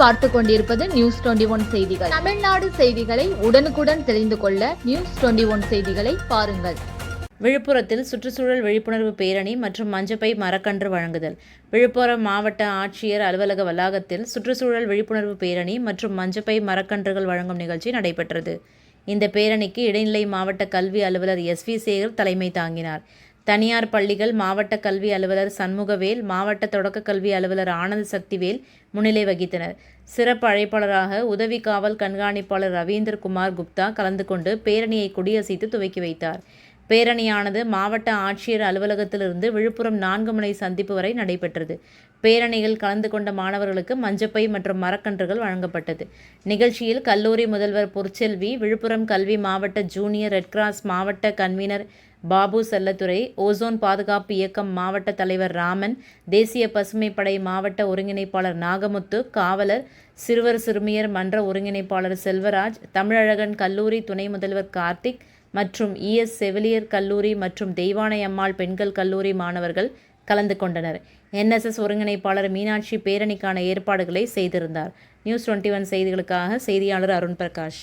பார்த்து கொண்டிருப்பது news twenty one செய்திகள். தமிழ்நாடு செய்திகளை உடனுக்குடன் தெரிந்து கொள்ள நியூஸ் டுவெண்டி ஒன் செய்திகளை பாருங்கள். விழுப்புரத்தில் சுற்றுச்சூழல் விழிப்புணர்வு பேரணி மற்றும் மஞ்சப்பை மரக்கன்று வழங்குதல். விழுப்புரம் மாவட்ட ஆட்சியர் அலுவலக வளாகத்தில் சுற்றுச்சூழல் விழிப்புணர்வு பேரணி மற்றும் மஞ்சப்பை மரக்கன்றுகள் வழங்கும் நிகழ்ச்சி நடைபெற்றது. இந்த பேரணிக்கு இடைநிலை மாவட்ட கல்வி அலுவலர் எஸ் வி சேகர் தலைமை தாங்கினார். தனியார் பள்ளிகள் மாவட்ட கல்வி அலுவலர் சண்முகவேல் மாவட்ட தொடக்க கல்வி அலுவலர் ஆனந்த சக்திவேல் முன்னிலை வகித்தனர். சிறப்பு அழைப்பாளராக உதவி காவல் கண்காணிப்பாளர் ரவீந்திரகுமார் குப்தா கலந்து கொண்டு பேரணியை கொடியசைத்து துவக்கி வைத்தார். பேரணியானது மாவட்ட ஆட்சியர் அலுவலகத்திலிருந்து விழுப்புரம் நான்கு முனை சந்திப்பு வரை நடைபெற்றது. பேரணியில் கலந்து கொண்ட மாணவர்களுக்கு மஞ்சப்பை மற்றும் மரக்கன்றுகள் வழங்கப்பட்டது. நிகழ்ச்சியில் கல்லூரி முதல்வர் பொற்செல்வி விழுப்புரம் கல்வி மாவட்ட ஜூனியர் ரெட் கிராஸ் மாவட்ட கன்வீனர் பாபு செல்லத்துறை ஓசோன் பாதுகாப்பு இயக்கம் மாவட்ட தலைவர் ராமன் தேசிய பசுமைப்படை மாவட்ட ஒருங்கிணைப்பாளர் நாகமுத்து காவலர் சிறுவர் சிறுமியர் மன்ற ஒருங்கிணைப்பாளர் செல்வராஜ் தமிழழகன் கல்லூரி துணை முதல்வர் கார்த்திக் மற்றும் இஎஸ் செவிலியர் கல்லூரி மற்றும் தெய்வானை அம்மாள் பெண்கள் கல்லூரி மாணவர்கள் கலந்து கொண்டனர். என்எஸ்எஸ் ஒருங்கிணைப்பாளர் மீனாட்சி பேரணிக்கான ஏற்பாடுகளை செய்திருந்தார். நியூஸ் டுவெண்ட்டி ஒன் செய்திகளுக்காக செய்தியாளர் அருண் பிரகாஷ்.